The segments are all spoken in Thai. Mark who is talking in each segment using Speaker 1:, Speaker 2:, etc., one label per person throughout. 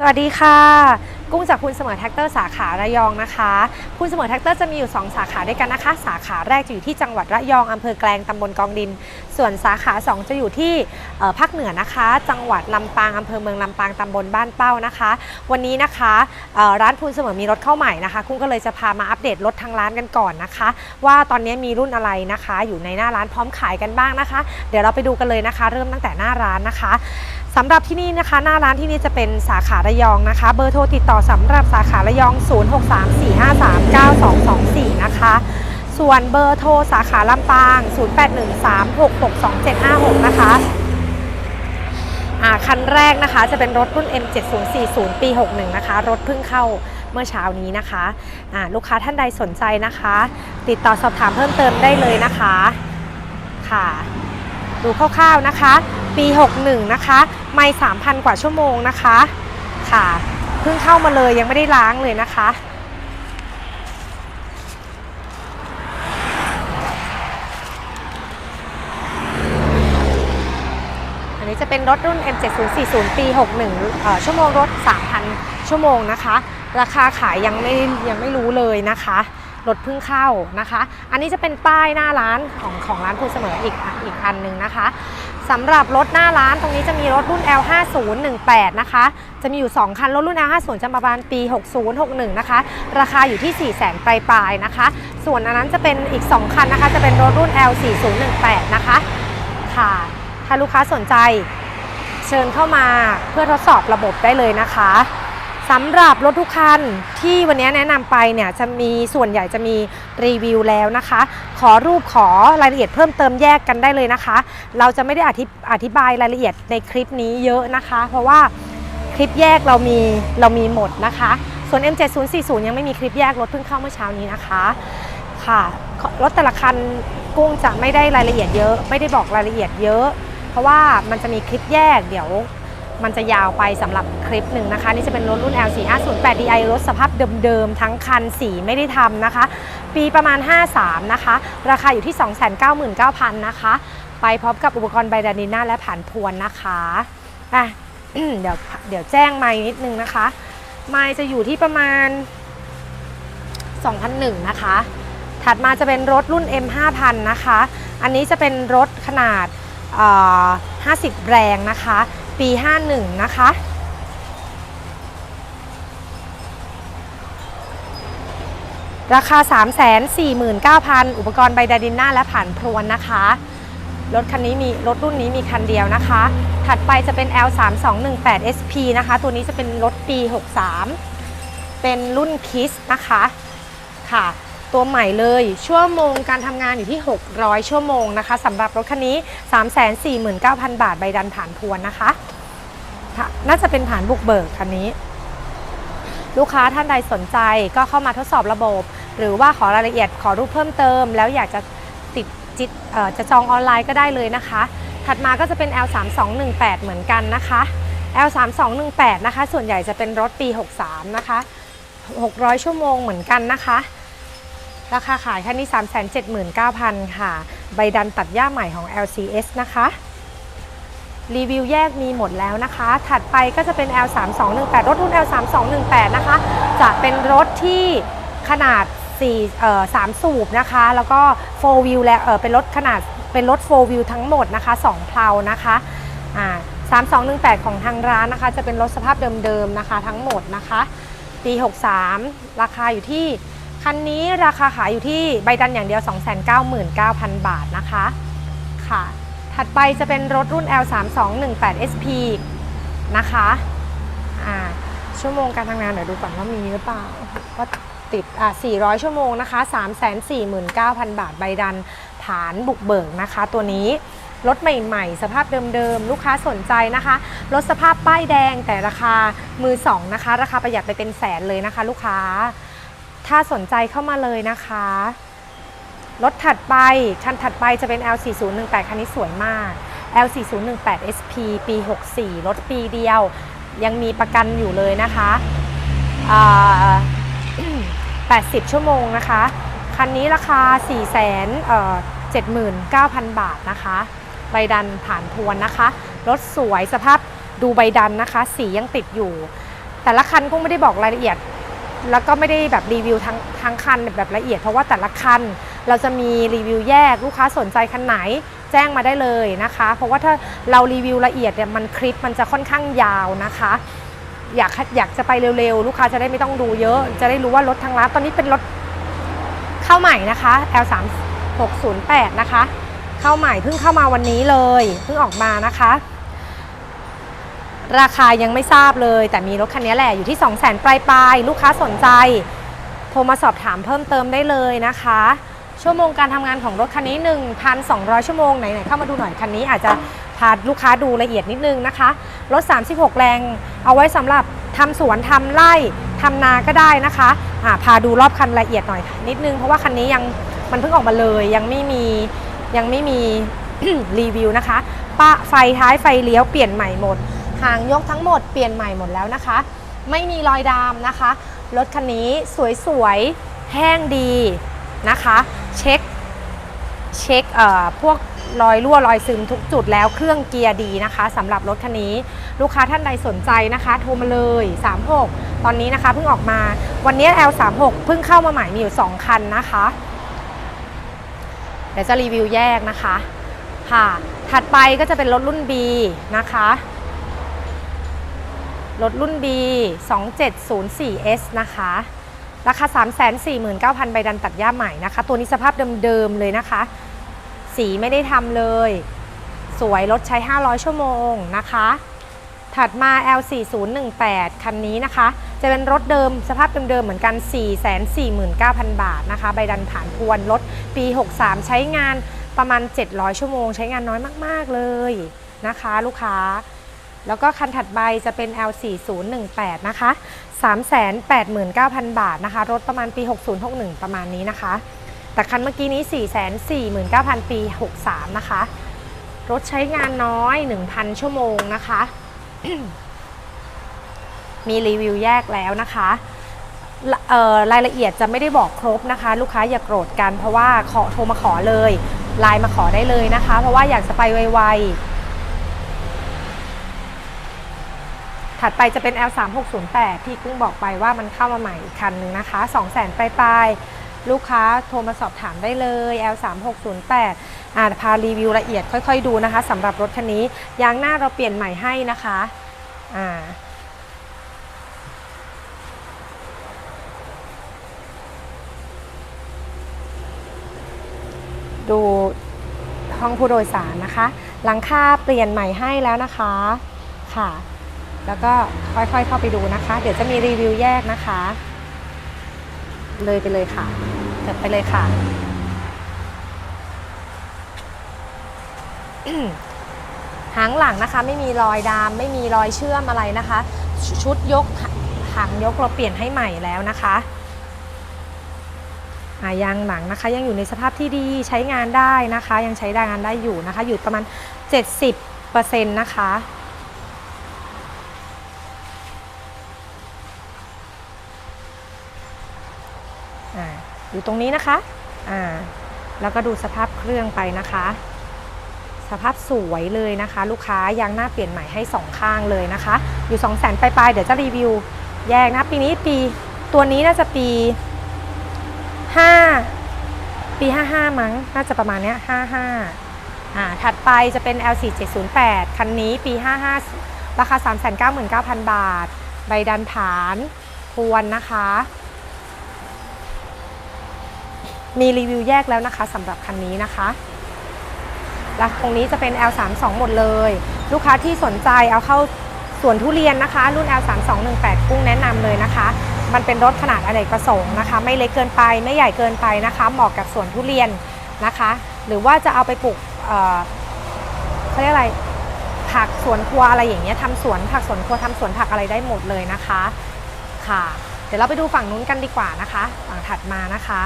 Speaker 1: สวัสดีค่ะ กุ้งจากคุณเสมอแท็กเตอร์สาขาระยองนะคะ คุณเสมอแท็กเตอร์จะมีอยู่ 2 สาขาด้วยกันนะคะ สาขาแรกจะอยู่ที่จังหวัดระยองอำเภอแกลงตำบลกองดิน ส่วนสาขา 2 จะอยู่ที่ภาคเหนือนะคะ จังหวัดลำปางอำเภอเมืองลำปางตำบลบ้านเป้านะคะ วันนี้นะคะร้านคุณเสมอมีรถเข้าใหม่นะคะกุ้งก็เลยจะพามาอัปเดตรถทางร้านกันก่อนนะคะ ว่าตอนนี้มีรุ่นอะไรนะคะ อยู่ในหน้าร้านพร้อมขายกันบ้างนะคะ เดี๋ยวเราไปดูกันเลยนะคะ เริ่มตั้งแต่หน้าร้านนะคะสำหรับที่นี่นะคะ หน้าร้านที่นี่จะเป็นสาขาระยองนะคะ เบอร์โทรติดต่อสำหรับสาขาระยอง 0634539224 นะคะ ส่วนเบอร์โทรสาขาลำปาง 0813662756 นะคะอ่าคันแรกนะคะจะเป็นรถรุ่น M7040 ปี 61 นะคะ รถเพิ่งเข้าเมื่อเช้านี้นะคะอ่าลูกค้าท่านใดสนใจนะคะ ติดต่อสอบถามเพิ่มเติมได้เลยนะคะค่ะ ดูคร่าวๆนะคะ ปี 61 นะคะ ไม่ 3,000 กว่าชั่วโมงนะคะค่ะ พิ่งเข้ามาเลยยังไม่ได้ล้างเลยนะคะ อันนี้จะเป็นรถรุ่น M7040 ปี61ชั่วโมงรถ 3,000 ชั่วโมงนะคะ ราคาขายยังไม่ยังไม่รู้เลยนะคะรถเพิ่งเข้านะคะ อันนี้จะเป็นป้ายหน้าร้านของของร้านคุณเสมออีกอีกอันหนึ่งนะคะ สำหรับรถหน้าร้านตรงนี้จะมีรถรุ่น L5018 นะคะ จะมีอยู่ 2 คัน รถรุ่น L50 จะประมาณปี 6061 นะคะ ราคาอยู่ที่ 400,000ปลายปลายๆนะคะ ส่วนอันนั้นจะเป็นอีก 2 คันนะคะ จะเป็นรถรุ่น L4018 นะคะ ค่ะ ถ้าลูกค้าสนใจ เชิญเข้ามาเพื่อทดสอบระบบได้เลยนะคะ สำหรับรถทุกคันที่วันนี้แนะนำไปเนี่ยจะมีส่วนใหญ่จะมีรีวิวแล้วนะคะ ขอรูปขอรายละเอียดเพิ่มเติมแยกกันได้เลยนะคะ เราจะไม่ได้อธิอธิบายรายละเอียดในคลิปนี้เยอะนะคะ เพราะว่าคลิปแยกเรามีเรามีหมดนะคะ ส่วน M7040 ยังไม่มีคลิปแยกรถเพิ่งเข้าเมื่อเช้านี้นะคะค่ะรถแต่ละคันกุ้งจะไม่ได้รายละเอียดเยอะ ไม่ได้บอกรายละเอียดเยอะ เพราะว่ามันจะมีคลิปแยกเดี๋ยว มันจะยาวไปสำหรับคลิปหนึ่งนะคะ นี่จะเป็นรถรุ่น L4508 DI รถสภาพเดิมๆ ทั้งคันสีไม่ได้ทำนะคะ ปีประมาณ 53 นะคะ ราคาอยู่ที่ 299,000 นะคะ ไปพร้อมกับอุปกรณ์ไบดานิน่าและผ่านพวนนะคะอะเดี๋ยวเดี๋ยวแจ้งไม้นิดนึงนะคะ ไม้จะอยู่ที่ประมาณ 2,001นะคะ ถัดมาจะเป็นรถรุ่น M5000 นะคะ อันนี้จะเป็นรถขนาด 50 แรงนะคะ ปี 51 นะคะ ราคา 349,000 อุปกรณ์ไบดาดินหน้าและผ่านพรวนนะคะ รถคันนี้มีรถรุ่นนี้มีคันเดียวนะคะ ถัดไปจะเป็น L3218 SP นะคะ ตัวนี้จะเป็นรถปี 63 เป็นรุ่นคิสนะคะค่ะ ตัวใหม่เลย ชั่วโมงการทำงานอยู่ที่ 600 ชั่วโมงนะคะสำหรับรถคันนี้ 349,000 บาทใบดันผ่านพวนนะคะน่าจะเป็นผ่านบุกเบิกคันนี้ ลูกค้าท่านใดสนใจก็เข้ามาทดสอบระบบ หรือว่าขอรายละเอียดขอรูปเพิ่มเติม แล้วอยากจะติดจิตจะจองออนไลน์ก็ได้เลยนะคะ ถัดมาก็จะเป็น L3218 เหมือนกันนะคะ L3218 นะคะ ส่วนใหญ่จะเป็นรถปี 63 นะคะ 600 ชั่วโมงเหมือนกันนะคะ ราคาขายคันนี้ 379,000 ค่ะ ใบดันตัดหญ้าใหม่ของ LCS นะคะ รีวิวแยกมีหมดแล้วนะคะ ถัดไปก็จะเป็น L3218 รถรุ่น L3218 นะคะ จะเป็นรถที่ขนาด4เอ่อ3สูบนะคะ แล้วก็ 4 wheel และเออเป็นรถขนาดเป็นรถ 4 wheel ทั้งหมดนะคะ 2 เพลานะคะอ่า3218 ของทางร้านนะคะ จะเป็นรถสภาพเดิมๆนะคะ ทั้งหมดนะคะ ปี 63 ราคาอยู่ที่ คันนี้ราคาขายอยู่ที่ใบดันอย่างเดียว 299,000 บาทนะคะค่ะ ถัดไปจะเป็นรถรุ่น L3218 SP นะคะอ่าชั่วโมงการทำงานเดี๋ยวดูก่อนว่ามีหรือเปล่าว่าติดอ่า400 ชั่วโมงนะคะ 349,000 บาทใบดันฐานบุกเบิกนะคะ ตัวนี้รถใหม่ ๆ สภาพเดิมๆ ลูกค้าสนใจนะคะ รถสภาพป้ายแดงแต่ราคามือสองนะคะ ราคาประหยัดไปเป็นแสนเลยนะคะ ลูกค้า ถ้าสนใจเข้ามาเลยนะคะ รถถัดไป คันถัดไปจะเป็น L4018 คันนี้สวยมาก L4018 SP ปี 64 รถปีเดียว ยังมีประกันอยู่เลยนะคะ80 ชั่วโมงนะคะ คันนี้ราคา4 7 9 0 0 0 บาทนะคะ ใบดันผ่านทวนนะคะ รถสวยสภาพดูใบดันนะคะ สียังติดอยู่ แต่ละคันกุ้งไม่ได้บอกรายละเอียด แล้วก็ไม่ได้แบบรีวิวทั้งทั้งคันแบบละเอียด เพราะว่าแต่ละคันเราจะมีรีวิวแยกลูกค้าสนใจคันไหนแจ้งมาได้เลยนะคะ เพราะว่าถ้าเรารีวิวละเอียดเนี่ยมันคลิปมันจะค่อนข้างยาวนะคะ อยากอยากจะไปเร็วๆ ลูกค้าจะได้ไม่ต้องดูเยอะ จะได้รู้ว่ารถทางร้านตอนนี้เป็นรถเข้าใหม่นะคะ L 3 6 0 8นะคะ เข้าใหม่เพิ่งเข้ามาวันนี้เลยเพิ่งออกมานะคะ ราคายังไม่ทราบเลย แต่มีรถคันนี้แหละอยู่ที่ 2 0 0 0 0 0ปลายปลายๆลูกค้าสนใจ โทรมาสอบถามเพิ่มเติมได้เลยนะคะ ชั่วโมงการทำงานของรถคันนี้ 1,200 ชั่วโมงไหนๆเข้ามาดูหน่อยคันนี้อาจจะพาลูกค้าดูละเอียดนิดนึงนะคะ รถ 36 แรง เอาไว้สำหรับทำสวนทำไร่ทำนาก็ได้นะคะอ่าพาดูรอบคันละเอียดหน่อยนิดนึง เพราะว่าคันนี้ยังมันเพิ่งออกมาเลย ยังไม่มียังไม่มีรีวิวนะคะป้าไฟท้ายไฟเลี้ยวเปลี่ยนใหม่หมด หางยกทั้งหมดเปลี่ยนใหม่หมดแล้วนะคะ ไม่มีรอยดามนะคะ รถคันนี้สวยๆ แห้งดีนะคะ เช็คเช็คเอ่อพวกรอยรั่วรอยซึมทุกจุดแล้วเครื่องเกียร์ดีนะคะสำหรับรถคันนี้ลูกค้าท่านใดสนใจนะคะ โทรมาเลย 36 ตอนนี้นะคะเพิ่งออกมาวันนี้ L36 เพิ่งเข้ามาใหม่มีอยู่ 2 คันนะคะ เดี๋ยวจะรีวิวแยกนะคะ ค่ะ ถัดไปก็จะเป็นรถรุ่น B นะคะ รถรุ่น B 2704S นะคะ ราคา 349,000 ใบดันตัดหญ้าใหม่นะคะ ตัวนี้สภาพเดิมๆเลยนะคะ สีไม่ได้ทำเลย สวยรถใช้ 500 ชั่วโมงนะคะ ถัดมา L4018 คันนี้นะคะ จะเป็นรถเดิมสภาพเดิมๆเหมือนกัน 449,000 บาทนะคะ ใบดันผ่านทวนรถปี 63 ใช้งานประมาณ 700 ชั่วโมง ใช้งานน้อยมาก ๆ เลยนะคะ ลูกค้า แล้วก็คันถัดไปจะเป็น L4018 นะคะ 389,000 บาทนะคะ รถประมาณปี 6061 ประมาณนี้นะคะ แต่คันเมื่อกี้นี้ 449,000 ปี 63 นะคะ รถใช้งานน้อย 1,000 ชั่วโมงนะคะ มีรีวิวแยกแล้วนะคะรายละเอียดจะไม่ได้บอกครบนะคะ ลูกค้าอย่าโกรธกันเพราะว่าขอโทรมาขอเลยไลน์มาขอได้เลยนะคะ เพราะว่าอยากจะไปไวๆ ถัดไปจะเป็น L3608 ที่กุ้งบอกไปว่ามันเข้ามาใหม่อีกคันหนึ่งนะคะ 200,000ปลายๆลูกค้าโทรมาสอบถามได้เลย L3608 อ่าพารีวิวละเอียดค่อยๆดูนะคะสำหรับรถคันนี้ยางหน้าเราเปลี่ยนใหม่ให้นะคะอ่าดูห้องผู้โดยสารนะคะ หลังคาเปลี่ยนใหม่ให้แล้วนะคะ ค่ะ แล้วก็ค่อยๆเข้าไปดูนะคะ เดี๋ยวจะมีรีวิวแยกนะคะ เลยไปเลยค่ะเกิดไปเลยค่ะ หางหลังนะคะ ไม่มีรอยดามไม่มีรอยเชื่อมอะไรนะคะชชุดยกหางยกเราเปลี่ยนให้ใหม่แล้วนะคะยางหลังนะคะยังอยู่ในสภาพที่ดีใช้งานได้นะคะ ยังใช้งานได้อยู่นะคะ อยู่ประมาณ 70%นะคะ อ่า อยู่ตรงนี้นะคะอ่าแล้วก็ดูสภาพเครื่องไปนะคะ สภาพสวยเลยนะคะ ลูกค้ายางหน้าเปลี่ยนใหม่ให้สองข้างเลยนะคะ อยู่ 2 0 0 0 0 0ปลายๆเดี๋ยวจะรีวิว แยกนะปีนี้ปีตัวนี้น่าจะปี 5 ปี 55 มั้ง น่าจะประมาณเนี้ย55อ่าถัดไปจะเป็น L4708 คันนี้ปี 55 ราคา 399,000 บาท ใบดันฐานทวนนะคะ มีรีวิวแยกแล้วนะคะสำหรับคันนี้นะคะและตรงนี้จะเป็น L32 หมดเลย ลูกค้าที่สนใจเอาเข้าสวนทุเรียนนะคะ รุ่น L3218 กุ้งแนะนำเลยนะคะ มันเป็นรถขนาดอเนกประสงค์นะคะ ไม่เล็กเกินไปไม่ใหญ่เกินไปนะคะ เหมาะกับสวนทุเรียนนะคะ หรือว่าจะเอาไปปลูกเเขาเรียกอะไรผักสวนครัวอะไรอย่างเงี้ยทำสวนผักสวนครัวทำสวนผักอะไรได้หมดเลยนะคะค่ะ เดี๋ยวเราไปดูฝั่งนู้นกันดีกว่านะคะ ฝั่งถัดมานะคะ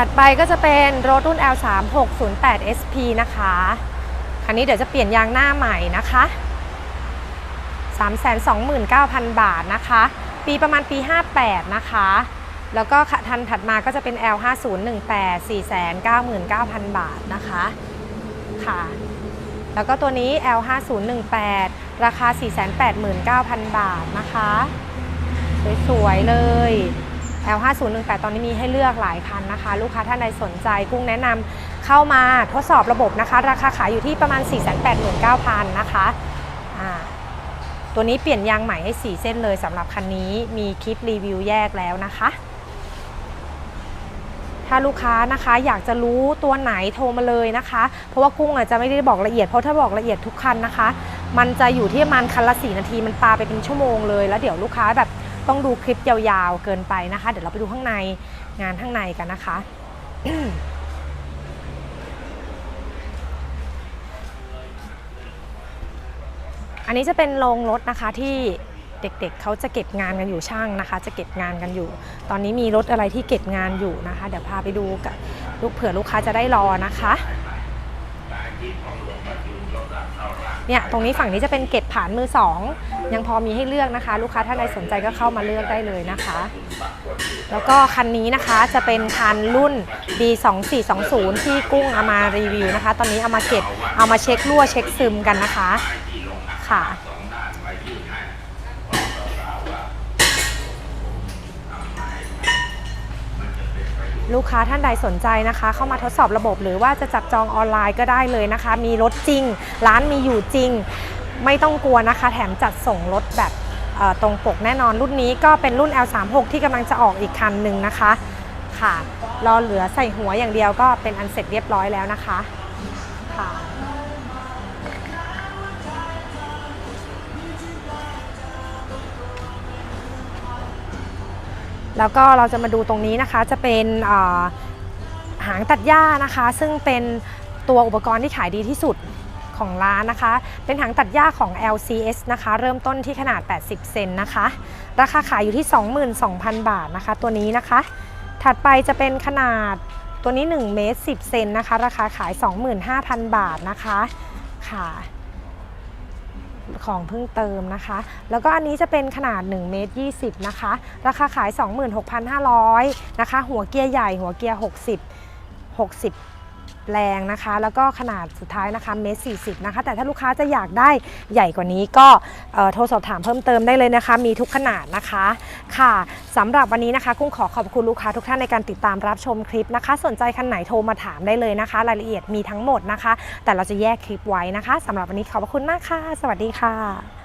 Speaker 1: ถัดไปก็จะเป็นรถรุ่น L3608 SP นะคะ คันนี้เดี๋ยวจะเปลี่ยนยางหน้าใหม่นะคะ 329,000 บาทนะคะ ปีประมาณปี 58 นะคะ แล้วก็ทันถัดมาก็จะเป็น L5018 499,000 บาทนะคะ ค่ะ แล้วก็ตัวนี้ L5018 ราคา 489,000 บาทนะคะ สวยๆเลย L5018 ตอนนี้มีให้เลือกหลายคันนะคะ ลูกค้าท่านใดสนใจกุ้งแนะนำเข้ามาทดสอบระบบนะคะ ราคาขายอยู่ที่ประมาณ 489,000 นะคะตัวนี้เปลี่ยนยางใหม่ให้ 4 เส้นเลยสำหรับคันนี้มีคลิปรีวิวแยกแล้วนะคะ ถ้าลูกค้านะคะอยากจะรู้ตัวไหนโทรมาเลยนะคะ เพราะว่ากุ้งอาจจะไม่ได้บอกละเอียดเพราะถ้าบอกละเอียดทุกคันนะคะ มันจะอยู่ที่ประมาณคันละสีนาทีมันปาไปเป็นชั่วโมงเลย แล้วเดี๋ยวลูกค้าแบบ ต้องดูคลิปยาวๆเกินไปนะคะ เดี๋ยวเราไปดูข้างในงานข้างในกันนะคะอันนี้จะเป็นโรงรถนะคะที่เด็กๆเขาจะเก็บงานกันอยู่ช่างนะคะ จะเก็บงานกันอยู่ ตอนนี้มีรถอะไรที่เก็บงานอยู่นะคะ เดี๋ยวพาไปดูกับลูกเผื่อลูกค้าจะได้รอนะคะ เนี่ยตรงนี้ฝั่งนี้จะเป็นเก็บผ่านมือสองยังพอมีให้เลือกนะคะ ลูกค้าท่านใดสนใจก็เข้ามาเลือกได้เลยนะคะ แล้วก็คันนี้นะคะจะเป็นคันรุ่น B2420 ที่กุ้งเอามารีวิวนะคะ ตอนนี้เอามาเก็บเอามาเช็ครั่วเช็คซึมกันนะคะค่ะ ลูกค้าท่านใดสนใจนะคะ เข้ามาทดสอบระบบ หรือว่าจะจับจองออนไลน์ก็ได้เลยนะคะ มีรถจริง ร้านมีอยู่จริง ไม่ต้องกลัวนะคะ แถมจัดส่งรถแบบตรงปกแน่นอนรุ่นนี้ก็เป็นรุ่น L36 ที่กำลังจะออกอีกคันหนึ่งนะคะค่ะรอเหลือใส่หัวอย่างเดียวก็เป็นอันเสร็จเรียบร้อยแล้วนะคะค่ะ แล้วก็เราจะมาดูตรงนี้นะคะจะเป็นหางตัดหญ้านะคะ ซึ่งเป็นตัวอุปกรณ์ที่ขายดีที่สุดของร้านนะคะ เป็นหางตัดหญ้าของ LCS นะคะ เริ่มต้นที่ขนาด 80 เซนนะคะ ราคาขายอยู่ที่ 22,000 บาทนะคะ ตัวนี้นะคะ ถัดไปจะเป็นขนาดตัวนี้1เมตร10 เซนนะคะ ราคาขาย 25,000 บาทนะคะค่ะ ของเพิ่งเติมนะคะ แล้วก็อันนี้จะเป็นขนาด1เมตร20 นะคะ ราคาขาย 26,500 นะคะ หัวเกียร์ใหญ่หัวเกียร์60 60 แรงนะคะ แล้วก็ขนาดสุดท้ายนะคะเมตร40นะคะ แต่ถ้าลูกค้าจะอยากได้ใหญ่กว่านี้ก็โทรสอบถามเพิ่มเติมได้เลยนะคะ มีทุกขนาดนะคะค่ะสำหรับวันนี้นะคะกุ้งขอขอบคุณลูกค้าทุกท่านในการติดตามรับชมคลิปนะคะ สนใจคันไหนโทรมาถามได้เลยนะคะ รายละเอียดมีทั้งหมดนะคะ แต่เราจะแยกคลิปไว้นะคะสำหรับวันนี้ขอบคุณมากค่ะ สวัสดีค่ะ